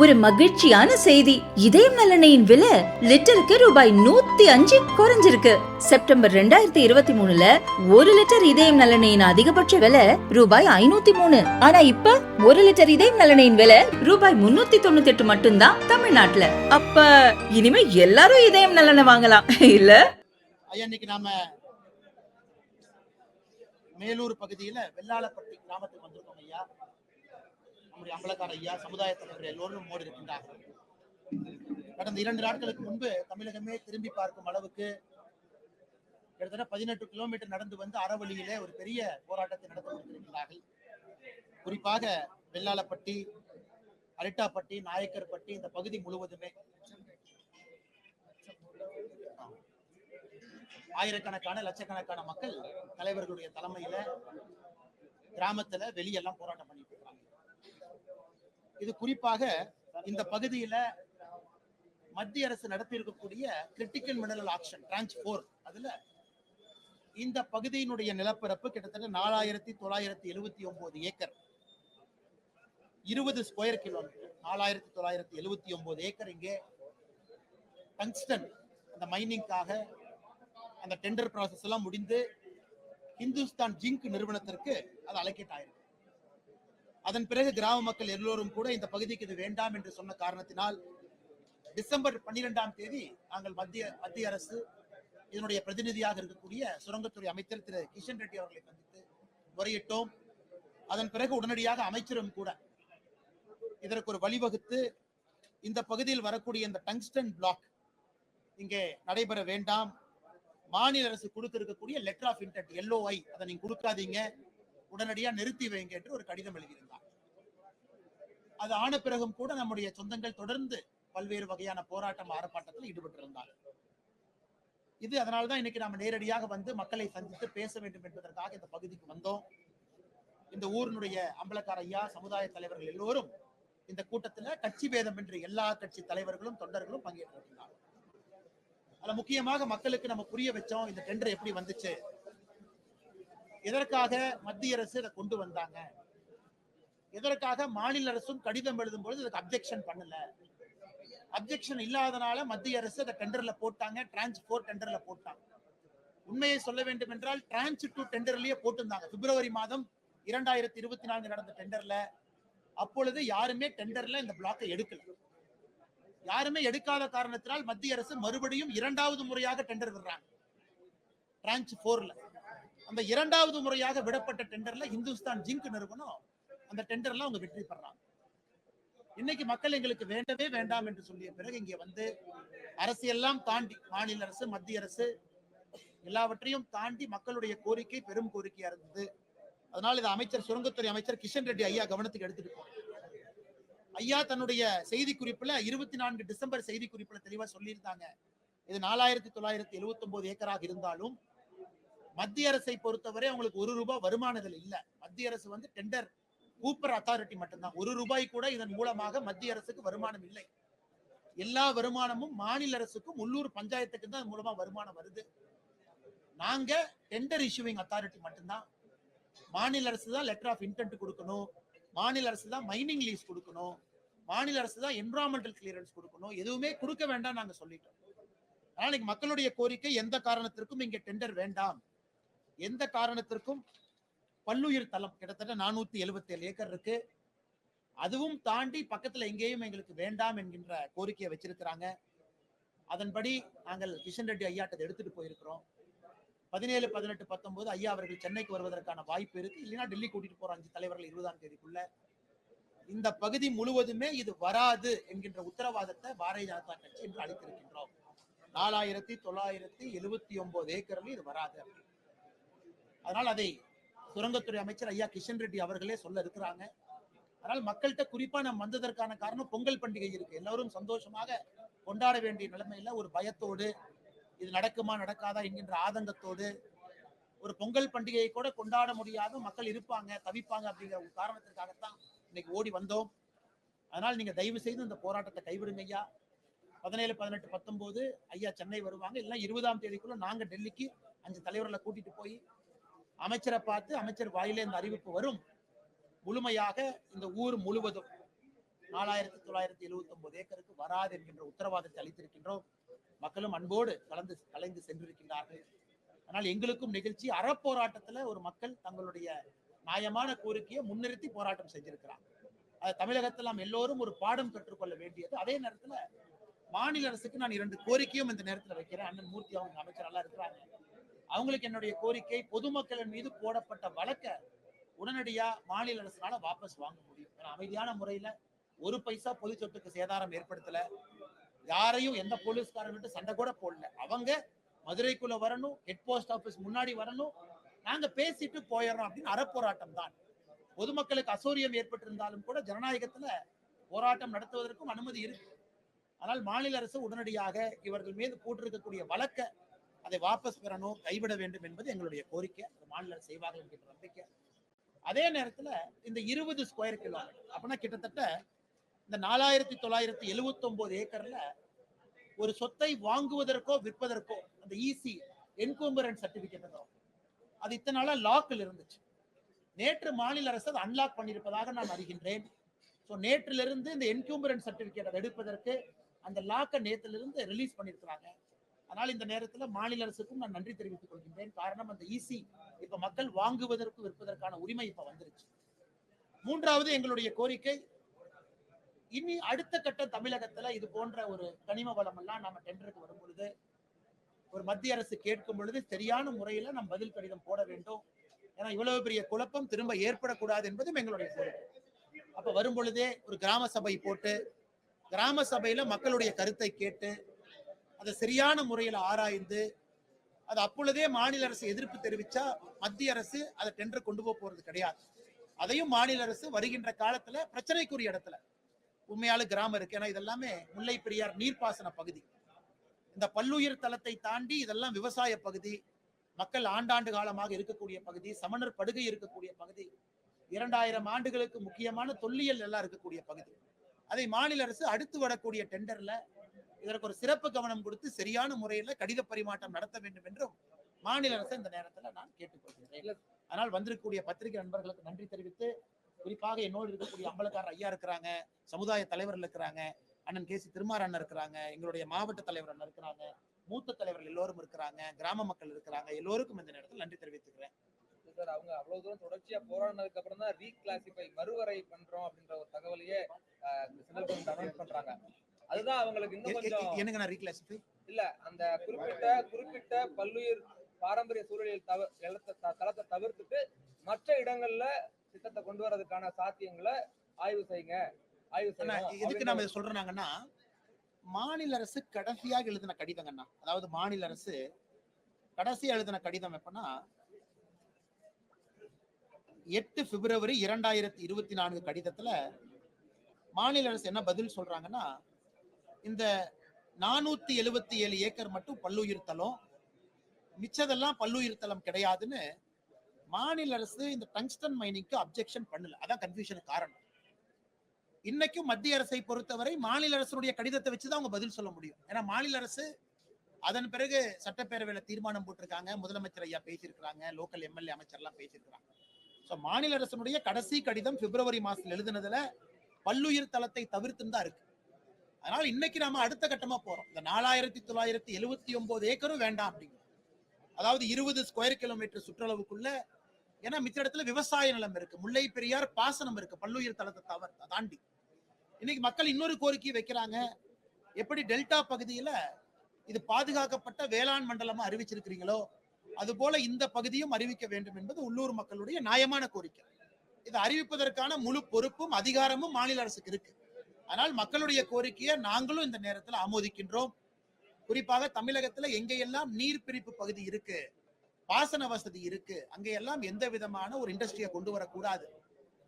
ஒரு மகிழ்ச்சியான செய்தி. இதயம் நலனையின் விலை லிட்டருக்கு ரூபாய் நூத்தி அஞ்சு குறைஞ்சிருக்கு. செப்டம்பர் ரெண்டாயிரத்தி இருபத்தி மூணுல ஒரு லிட்டர் இதயம் நலனையின் அதிகபட்ச விலை ரூபாய் ஐநூத்தி மூணு. ஆனா இப்ப ஒரு லிட்டர் இதயம் நலனையின் விலை ரூபாய் முன்னூத்தி தொண்ணூத்தி எட்டு மட்டும்தான் தமிழ்நாட்டுல. அப்ப இனிமே எல்லாரும் இதயம் நலனை வாங்கலாம். இல்ல? இன்னைக்கு நாம மேலூர் பகுதியில வெள்ளாளப்பட்டி கிராமத்துக்கு வந்திருக்கோம் ஐயா. நம்முடைய அம்பலக்கார ஐயா சமுதாய தலைவர் எல்லோரும் மோடி இருக்கின்றார்கள். கடந்த இரண்டு நாட்களுக்கு முன்பு தமிழகமே திரும்பி பார்க்கும் அளவுக்கு கிட்டத்தட்ட பதினெட்டு கிலோமீட்டர் நடந்து வந்து அறவழியிலே ஒரு பெரிய போராட்டத்தை நடத்த கொடுத்திருக்கிறார்கள் குறிப்பாக வெள்ளாளப்பட்டி அரிட்டாப்பட்டி நாயக்கர்பட்டி இந்த பகுதி முழுவதுமே. ஆயிரக்கணக்கான லட்சக்கணக்கான மக்கள் தலைவர்களுடைய தலைமையில கிராமத்துல வெளியெல்லாம் போராட்டம் பண்ணிட்டு இருக்காங்க. இது குறிப்பாக இந்த பகுதியில மத்திய அரசு நடத்தி இருக்கக்கூடிய critical mineral auction tranche four அதுல இந்த பகுதியினுடைய நிலப்பரப்பு கிட்டத்தட்ட நாலாயிரத்தி தொள்ளாயிரத்தி எழுவத்தி ஒன்பது ஏக்கர். இருபது ஸ்கொயர் கிலோமீட்டர் நாலாயிரத்தி தொள்ளாயிரத்தி எழுவத்தி ஒன்பது ஏக்கர் இங்கே டங்ஸ்டன் அந்த மைனிங்காக அந்த டெண்டர் ப்ராசஸ் எல்லாம் முடிந்து இந்துஸ்தான் ஜிங்க் நிறுவனத்திற்கு அது அலக்கேட் ஆயிருக்கு. அதன் பிறகு கிராம மக்கள் எல்லோரும் கூட இந்த பகுதிக்கு இது வேண்டாம் என்று சொன்ன காரணத்தினால் டிசம்பர் பன்னிரெண்டாம் தேதி நாங்கள் மத்திய மத்திய அரசு இதனுடைய பிரதிநிதியாக இருக்கக்கூடிய சுரங்கத்துறை அமைச்சர் திரு கிஷன் ரெட்டி அவர்களை சந்தித்து முறையிட்டோம். அதன் பிறகு உடனடியாக அமைச்சரும் கூட இதற்கு ஒரு வழிவகுத்து இந்த பகுதியில் வரக்கூடிய இந்த டங்ஸ்டன் பிளாக் இங்கே நடைபெற வேண்டாம். மாநில அரசு கொடுத்திருக்கக்கூடிய லெட்டர் ஆஃப் இன்டென்ட் எல்ஓஐ அதை நீங்க கொடுக்காதீங்க. உடனடியாக நிறுத்தி வைங்க என்று ஒரு கடிதம் எழுதியிருந்தார். அது ஆன பிறகும் கூட நம்முடைய சொந்தங்கள் தொடர்ந்து பல்வேறு வகையான போராட்டம் ஆர்ப்பாட்டத்தில் ஈடுபட்டிருந்தார். இது அதனால்தான் இன்னைக்கு நாம நேரடியாக வந்து மக்களை சந்தித்து பேச வேண்டும் என்பதற்காக இந்த பகுதிக்கு வந்தோம். இந்த ஊரினுடைய அம்பலக்கார ஐயா சமுதாய தலைவர்கள் எல்லோரும் இந்த கூட்டத்துல கட்சி பேதம் என்று எல்லா கட்சி தலைவர்களும் தொண்டர்களும் பங்கேற்றிருக்கிறார்கள். அதுல முக்கியமாக மக்களுக்கு நம்ம புரிய வச்சோம் இந்த டெண்டர் எப்படி வந்துச்சு எதற்காக மத்திய அரசு இதை கொண்டு வந்தாங்க? எதற்காக மாநில அரசும் கடிதம் எழுதும் பொழுது இதுக்கு அப்ஜெக்ஷன் பண்ணல? அப்ஜெக்ஷன் இல்லாதனால மத்திய அரசு அதை டெண்டர்ல போட்டாங்க டிரான்ஸ்போர்ட் டெண்டர்ல போட்டாங்க. உண்மையை சொல்ல வேண்டும் என்றால் டிரான்ஸ் டு டெண்டர்லயே போட்டிருந்தாங்க. பிப்ரவரி மாதம் இரண்டாயிரத்தி இருபத்தி நான்கு நடந்த டெண்டர்ல அப்பொழுது யாருமே டெண்டர்ல இந்த பிளாக்கை எடுக்கல. யாருமே எடுக்காத காரணத்தினால் மத்திய அரசு மறுபடியும் இரண்டாவது முறையாக டெண்டர் விடுறாங்க. பிரான்ச் போர்ல அந்த இரண்டாவது முறையாக விடப்பட்ட டெண்டர்ல இந்துஸ்தான் ஜிங்க் நிறுவனம் அந்த டெண்டர்ல அவங்க வெற்றி பெறாங்க. இன்னைக்கு மக்கள் எங்களுக்கு வேண்டவே வேண்டாம் என்று சொல்லிய பிறகு இங்கே வந்து அரசியெல்லாம் தாண்டி மாநில அரசு மத்திய அரசு எல்லாவற்றையும் தாண்டி மக்களுடைய கோரிக்கை பெரும் கோரிக்கையா இருந்தது. அதனால இது அமைச்சர் சுரங்கத்துறை அமைச்சர் கிஷன் ரெட்டி ஐயா கவனத்துக்கு எடுத்துட்டு போனார். ஐயா தன்னுடைய செய்தி குறிப்புல இருபத்தி நான்கு டிசம்பர் செய்தி குறிப்புல தெளிவா சொல்லியிருந்தாங்க. இது நாலாயிரத்தி தொள்ளாயிரத்தி எழுபத்தி ஒன்பது ஏக்கராக இருந்தாலும் மத்திய அரசை பொறுத்தவரை அவங்களுக்கு ஒரு ரூபாய் வருமானத்தில் இல்லை. மத்திய அரசு வந்து டெண்டர் கூப்பர் அத்தாரிட்டி மட்டும்தான். ஒரு ரூபாய் கூட இதன் மூலமாக மத்திய அரசுக்கு வருமானம் இல்லை. எல்லா வருமானமும் மாநில அரசுக்கும் உள்ளூர் பஞ்சாயத்துக்கு தான் மூலமா வருமானம் வருது. நாங்க டெண்டர் இஷ்யூவிங் அத்தாரிட்டி மட்டும்தான். மாநில அரசு தான் லெட்டர் ஆஃப் இன்டென்ட் கொடுக்கணும். மாநில அரசு தான் மைனிங் லீஸ் கொடுக்கணும். மாநில அரசு தான் என்விரான்மெண்டல் கிளியரன்ஸ் கொடுக்கணும். எதுவுமே கொடுக்க வேண்டாம் நாங்க சொல்லிட்டோம். அதனால இன்னைக்கு மக்களுடைய கோரிக்கை எந்த காரணத்திற்கும் இங்க டெண்டர் வேண்டாம். எந்த காரணத்திற்கும் பல்லுயிர் தளம். கிட்டத்தட்ட நானூத்தி எழுபத்தி ஏழு ஏக்கர் இருக்கு. அதுவும் தாண்டி பக்கத்துல எங்கேயும் எங்களுக்கு வேண்டாம் என்கின்ற கோரிக்கையை வச்சிருக்கிறாங்க. அதன்படி நாங்கள் கிஷன் ரெட்டி ஐயாட்டத்தை எடுத்துட்டு போயிருக்கிறோம். பதினேழு பதினெட்டு பத்தொன்பது ஐயா அவர்கள் சென்னைக்கு வருவதற்கான வாய்ப்பு இருக்கு. இல்லைன்னா டெல்லி கூட்டிட்டு போற அஞ்சு தலைவர்கள் இருபதாம் தேதிக்குள்ள. இந்த பகுதி முழுவதுமே இது வராது என்கின்ற உத்தரவாதத்தை பாரதிய ஜனதா கட்சி என்று அளித்திருக்கின்றோம். நாலாயிரத்தி தொள்ளாயிரத்தி எழுபத்தி ஒன்பது ஏக்கர்ல இது வராது. அப்படின்னு. அதனால் அதை சுரங்கத்துறை அமைச்சர் ஐயா கிஷன் ரெட்டி அவர்களே சொல்ல இருக்கிறாங்க. அதனால் மக்கள்கிட்ட குறிப்பா நம்ம வந்ததற்கான காரணம் பொங்கல் பண்டிகை இருக்கு. எல்லாரும் சந்தோஷமாக கொண்டாட வேண்டிய நிலைமையில ஒரு பயத்தோடு இது நடக்குமா நடக்காதா என்கின்ற ஆதங்கத்தோடு ஒரு பொங்கல் பண்டிகையை கூட கொண்டாட முடியாத மக்கள் இருப்பாங்க தவிப்பாங்க அப்படிங்கிற ஒரு காரணத்திற்காகத்தான் இன்னைக்கு ஓடி வந்தோம். அதனால் நீங்க தயவு செய்து இந்த போராட்டத்தை கைவிடுங்க ஐயா. பதினேழு பதினெட்டு பத்தொன்பது ஐயா சென்னை வருவாங்க. இல்லைன்னா இருபதாம் தேதிக்குள்ள நாங்க டெல்லிக்கு அஞ்சு தலைவர்களை கூட்டிட்டு போய் அமைச்சரை பார்த்து அமைச்சர் வாயிலே இந்த அறிவிப்பு வரும். முழுமையாக இந்த ஊர் முழுவதும் நாலாயிரத்தி தொள்ளாயிரத்தி எழுபத்தி ஒன்பது ஏக்கருக்கு வராது என்கின்ற உத்தரவாதத்தை அளித்திருக்கின்றோம். மக்களும் அன்போடு கலந்து கலைந்து சென்றிருக்கின்றார்கள். ஆனால் எங்களுக்கும் நிகழ்ச்சி அறப்போராட்டத்துல ஒரு மக்கள் தங்களுடைய நியாயமான கோரிக்கையை முன்னிறுத்தி போராட்டம் செஞ்சிருக்கிறாங்க. அது தமிழகத்தில் நாம் எல்லோரும் ஒரு பாடம் கற்றுக்கொள்ள வேண்டியது. அதே நேரத்துல மாநில அரசுக்கு நான் இரண்டு கோரிக்கையும் இந்த நேரத்துல வைக்கிறேன். அண்ணன் மூர்த்தி அவங்க அமைச்சர் நல்லா இருக்கிறாங்க. அவங்களுக்கு என்னுடைய கோரிக்கை பொதுமக்களின் மீது போடப்பட்ட வழக்க உடனடியா மாநில அரசுனால வாபஸ் வாங்க முடியும். அமைதியான முறையில ஒரு பைசா பொது சொத்துக்கு சேதாரம் ஏற்படுத்தல. யாரையும் எந்த போலீஸ்காரன் விட்டு சண்டை கூட போடல. அவங்க மதுரைக்குள்ள வரணும் ஹெட் போஸ்ட் ஆபீஸ் முன்னாடி வரணும். நாங்க பேசிட்டு போயிடுறோம் அப்படின்னு அறப்போராட்டம் தான். பொதுமக்களுக்கு அசௌரியம் ஏற்பட்டிருந்தாலும் கூட ஜனநாயகத்துல போராட்டம் நடத்துவதற்கும் அனுமதி இருக்கு. ஆனால் மாநில அரசு உடனடியாக இவர்கள் மீது போட்டிருக்கக்கூடிய வழக்க அதை வாபஸ் பெறணும் கைவிட வேண்டும் என்பது எங்களுடைய கோரிக்கை. மாநில செய்வார்கள் என்கிற நம்பிக்கை. அதே நேரத்துல இந்த இருபது ஸ்கொயர் கிலோமீட்டர் அப்படின்னா கிட்டத்தட்ட இந்த நாலாயிரத்தி தொள்ளாயிரத்தி எழுவத்தி ஒன்பது ஏக்கர்ல ஒரு சொத்தை வாங்குவதற்கோ விற்பதற்கோ அந்த இசி என்கூம்பரன் சர்டிபிகேட் அது இத்தனை நாளா லாக்கில் இருந்துச்சு. நேற்று மாநில அரசு அதை அன்லாக் பண்ணியிருப்பதாக நான் அறிகின்றேன். ஸோ நேற்றிலிருந்து இந்த என்கூம்பரன் சர்டிபிகேட் அதை எடுப்பதற்கு அந்த லாக்கை நேற்றிலிருந்து ரிலீஸ் பண்ணியிருக்கிறாங்க. அதனால் இந்த நேரத்தில் மாநில அரசுக்கும் நான் நன்றி தெரிவித்துக் கொள்கின்றேன். காரணம் அந்த ஈசி இப்ப மக்கள் வாங்குவதற்கு விற்பதற்கான உரிமை இப்ப வந்துருச்சு. மூன்றாவது எங்களுடைய கோரிக்கை இனி அடுத்த கட்ட தமிழகத்துல இது போன்ற ஒரு கனிம வளம் எல்லாம் நம்ம டெண்டருக்கு வரும் பொழுது ஒரு மத்திய அரசு கேட்கும் பொழுது சரியான முறையில நம்ம பதில் கடிதம் போட வேண்டும். ஏன்னா இவ்வளவு பெரிய குழப்பம் திரும்ப ஏற்படக்கூடாது என்பதும் எங்களுடைய கோரிக்கை. அப்ப வரும் பொழுதே ஒரு கிராம சபை போட்டு கிராம சபையில மக்களுடைய கருத்தை கேட்டு அதை சரியான முறையில் ஆராய்ந்து அது அப்பொழுதே மாநில அரசு எதிர்ப்பு தெரிவிச்சா மத்திய அரசு அதை டெண்டர் கொண்டு போக போறது கிடையாது. அதையும் மாநில அரசு வருகின்ற காலத்துல பிரச்சனைக்குரிய இடத்துல. உண்மையாலும் கிராமம் இருக்கு. ஏன்னா இதெல்லாமே முல்லை பெரியார் நீர்ப்பாசன பகுதி. இந்த பல்லுயிர் தளத்தை தாண்டி இதெல்லாம் விவசாய பகுதி மக்கள் ஆண்டாண்டு காலமாக இருக்கக்கூடிய பகுதி சமணர் படுகை இருக்கக்கூடிய பகுதி இரண்டாயிரம் ஆண்டுகளுக்கு முக்கியமான தொல்லியல் எல்லாம் இருக்கக்கூடிய பகுதி. அதை மாநில அரசு அடுத்து வரக்கூடிய டெண்டர்ல இதற்கு ஒரு சிறப்பு கவனம் கொடுத்து சரியான முறையில கடித பரிமாற்றம் நடத்த வேண்டும் என்றும் மாநில அரசு இந்த நேரத்துல நான் கேட்டுக்கொள்கிறேன். அதனால் வந்திருக்கக்கூடிய பத்திரிகை நண்பர்களுக்கு நன்றி தெரிவித்து குறிப்பாக என்னோடு இருக்கக்கூடிய அம்பலக்காரர் ஐயா இருக்கிறாங்க சமுதாய தலைவர்கள் இருக்கிறாங்க அண்ணன் கே சி திருமாறண்ணன் இருக்கிறாங்க எங்களுடைய மாவட்ட தலைவர் அண்ணன் இருக்கிறாங்க மூத்த தலைவர்கள் எல்லோரும் இருக்கிறாங்க கிராம மக்கள் இருக்கிறாங்க எல்லோருக்கும் இந்த நேரத்தில் நன்றி தெரிவித்துக்கிறேன். சார் அவங்க அவ்வளவு தூரம் தொடர்ச்சியா போராடினதுக்கு அப்புறம் தான் ரீகிளாசிஃபை மறுவரை பண்றோம் அப்படின்ற ஒரு தகவலையே பண்றாங்க. அதுதான் அவங்களுக்கு இன்னும் கொஞ்சம் எனக்கு நான் ரீக்ளாசிஃபை இல்ல அந்த குறிப்பிட்ட குறிப்பிட்ட பல்லுயிர் பாரம்பரிய சூழலில் தவ தளத்தை தவிர்த்துட்டு மற்ற இடங்கள்ல திட்டத்தை கொண்டு வரதுக்கான சாத்தியங்களை ஆய்வு செய்யுங்க. ஆய்வு செய்யணும். எதுக்கு நாம இதை சொல்றாங்கன்னா மாநில அரசு கடைசியாக எழுதின கடிதங்கண்ணா அதாவது மாநில அரசு கடைசியா எழுதின கடிதம் எப்பன்னா எட்டு பிப்ரவரி இரண்டாயிரத்தி இருபத்தி நான்கு கடிதத்துல மாநில அரசு என்ன பதில் சொல்றாங்கன்னா இந்த நானூத்தி எழுபத்தி ஏழு ஏக்கர் மட்டும் பல்லுயிர் தளம். மிச்சதெல்லாம் பல்லுயிர் தலம் கிடையாதுன்னு மாநில அரசு இந்த டங்ஸ்டன் மைனிங்க்கு அப்ஜெக்ஷன் பண்ணல. அதான் கன்ஃபியூஷனுக்கு காரணம். இன்னைக்கும் மத்திய அரசை பொறுத்தவரை மாநில அரசுடைய கடிதத்தை வச்சுதான் அவங்க பதில் சொல்ல முடியும். ஏன்னா மாநில அரசு அதன் பிறகு சட்டப்பேரவையில தீர்மானம் போட்டிருக்காங்க. முதலமைச்சர் ஐயா பேசியிருக்கிறாங்க. லோக்கல் எம்எல்ஏ அமைச்சர்லாம் பேசியிருக்கிறாங்க. ஸோ மாநில அரசனுடைய கடைசி கடிதம் பிப்ரவரி மாசத்துல எழுதுனதுல பல்லுயிர் தளத்தை தவிர்த்துன்னு தான் இருக்கு. அதனால இன்னைக்கு நாம அடுத்த கட்டமா போறோம். இந்த நாலாயிரத்தி தொள்ளாயிரத்தி எழுபத்தி ஒன்பது ஏக்கரும் வேண்டாம் அப்படிங்கிறோம் அதாவது இருபது ஸ்கொயர் கிலோமீட்டர் சுற்றளவுக்குள்ள ஏன்னா மிச்ச இடத்துல விவசாய நிலம் இருக்கு. முல்லை பெரியார் பாசனம் இருக்கு. பல்லுயிர் தளத்தை தவிர தாண்டி. இன்னைக்கு மக்கள் இன்னொரு கோரிக்கை வைக்கிறாங்க. எப்படி டெல்டா பகுதியில இது பாதுகாக்கப்பட்ட வேளாண் மண்டலமா அறிவிச்சிருக்கிறீங்களோ அது போல இந்த பகுதியும் அறிவிக்க வேண்டும் என்பது உள்ளூர் மக்களுடைய நியாயமான கோரிக்கை. இதை அறிவிப்பதற்கான முழு பொறுப்பும் அதிகாரமும் மாநில அரசுக்கு இருக்கு. ஆனால் மக்களுடைய கோரிக்கையை நாங்களும் இந்த நேரத்தில் ஆமோதிக்கின்றோம். குறிப்பாக தமிழகத்துல எங்கெல்லாம் நீர் பிரிப்பு பகுதி இருக்கு பாசன வசதி இருக்கு அங்கெல்லாம் எந்த விதமான ஒரு இண்டஸ்ட்ரியை கொண்டு வரக்கூடாது.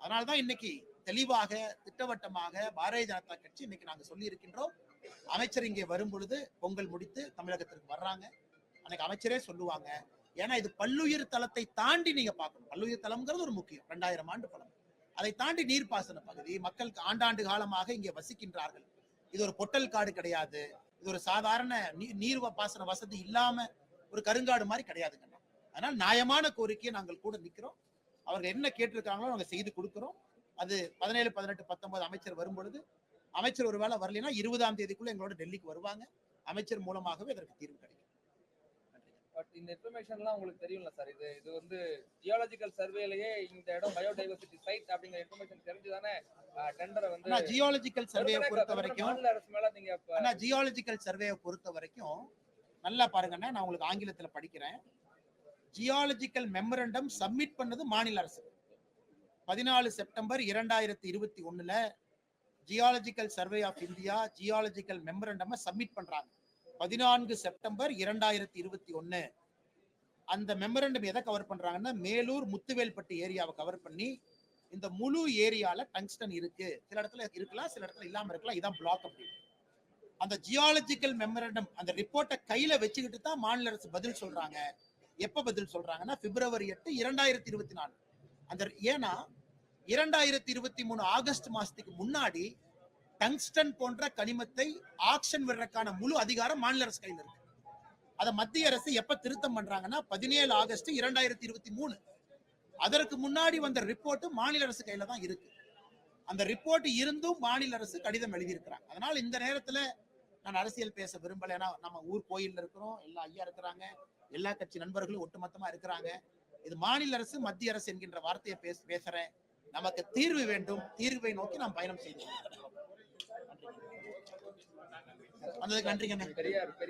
அதனால்தான் இன்னைக்கு தெளிவாக திட்டவட்டமாக பாரதிய ஜனதா கட்சி இன்னைக்கு நாங்க சொல்லி இருக்கின்றோம் அமைச்சர் இங்கே வரும் பொழுது பொங்கல் முடித்து தமிழகத்திற்கு வர்றாங்க. அன்னைக்கு அமைச்சரே சொல்லுவாங்க. ஏன்னா இது பல்லுயிர் தளத்தை தாண்டி நீங்க பார்க்கணும். பல்லுயிர் தளம்ங்கிறது ஒரு முக்கியம். ரெண்டாயிரம் ஆண்டு பழம். அதை தாண்டி நீர்ப்பாசன பகுதி. மக்களுக்கு ஆண்டாண்டு காலமாக இங்கே வசிக்கின்றார்கள். இது ஒரு பொட்டல் காடு கிடையாது. இது ஒரு சாதாரண நீர் பாசன வசதி இல்லாம ஒரு கருங்காடு மாதிரி கிடையாது அதனால் நியாயமான கோரிக்கையை நாங்கள் கூட நிற்கிறோம். அவர்கள் என்ன கேட்டிருக்காங்களோ நாங்கள் செய்து கொடுக்குறோம். அது பதினேழு பதினெட்டு பத்தொன்பது அமைச்சர் வரும்பொழுது அமைச்சர் ஒருவேளை வரலைன்னா இருபதாம் தேதிக்குள்ள எங்களோட டெல்லிக்கு வருவாங்க. அமைச்சர் மூலமாகவே இதற்கு தீர்வு கிடைக்கும். பட் இந்த இன்ஃபர்மேஷன்லாம் உங்களுக்கு தெரியும்ல சார் இது இது வந்து ஜியாலஜிக்கல் சர்வேலயே இந்த இடம் பயோடைவர்சிட்டி சைட் அப்படிங்கிற இன்ஃபர்மேஷன் தெரிஞ்சுதானே டெண்டரை வந்து ஜியாலஜிக்கல் வெறுமனே பொறுத்த வரைக்கும் மாநில அரசு மேல நீங்க ஆனா ஜியாலஜிக்கல் சர்வேயை பொறுத்த வரைக்கும் நல்லா பாருங்கண்ணா நான் உங்களுக்கு ஆங்கிலத்துல படிக்கிறேன். ஜியாலஜிக்கல் மெமரண்டம் சப்மிட் பண்ணது மாநில அரசு. பதினாலு செப்டம்பர் இரண்டாயிரத்தி இருபத்தி ஒண்ணுல geological survey of India geological memorandum submit பண்றாங்க. பதினான்கு செப்டம்பர் இரண்டாயிரத்தி இருபத்தி ஒன்னு. அந்த மெமரண்டம் எதை கவர் பண்றாங்கன்னா மேலூர் முத்துவேல்பட்டு ஏரியாவை கவர் பண்ணி இந்த முழு ஏரியால டங்ஸ்டன் இருக்கு. சில இடத்துல இருக்கலாம் சில இடத்துல இல்லாம இருக்கலாம். இதான் பிளாக் அப்படின்னு அந்த ஜியாலஜிக்கல் மெமரண்டம் அந்த ரிப்போர்ட்டை கையில வச்சுக்கிட்டு தான் மாநில அரசு பதில் சொல்றாங்க. எப்ப பதில் சொல்றாங்கன்னா பிப்ரவரி எட்டு இரண்டாயிரத்தி இருபத்தி நாலு அந்த ஏன்னா இரண்டாயிரத்தி இருபத்தி மூணு ஆகஸ்ட் மாசத்துக்கு முன்னாடி டங்ஸ்டன் போன்ற கனிமத்தை ஆக்ஷன் விடுறதுக்கான முழு அதிகாரம் மாநில அரசு கையில் இருக்கு. அதை மத்திய அரசு எப்ப திருத்தம் பண்றாங்கன்னா பதினேழு ஆகஸ்ட் இரண்டாயிரத்தி இருபத்தி மூணு. அதற்கு முன்னாடி வந்த ரிப்போர்ட் மாநில அரசு கையில தான் இருக்கு. அந்த ரிப்போர்ட் இருந்தும் மாநில அரசு கடிதம் எழுதியிருக்கிறாங்க. அதனால இந்த நேரத்துல நான் அரசியல் பேச விரும்பல. ஏன்னா நம்ம ஊர் கோயில்ல இருக்கிறோம். எல்லா ஐயா இருக்கிறாங்க. எல்லா கட்சி நண்பர்களும் ஒட்டுமொத்தமா இருக்கிறாங்க. இது மாநில அரசு மத்திய அரசு என்கின்ற வார்த்தையை பேச பேசுறேன். நமக்கு தீர்வு வேண்டும். தீர்வை நோக்கி நாம் பயணம் செய்தோம் வந்ததுக்கு நன்றி கண்ணு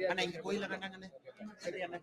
அண்ணா. இங்க கோயில்ல வேண்டாங்கண்ணே சரி அண்ணா.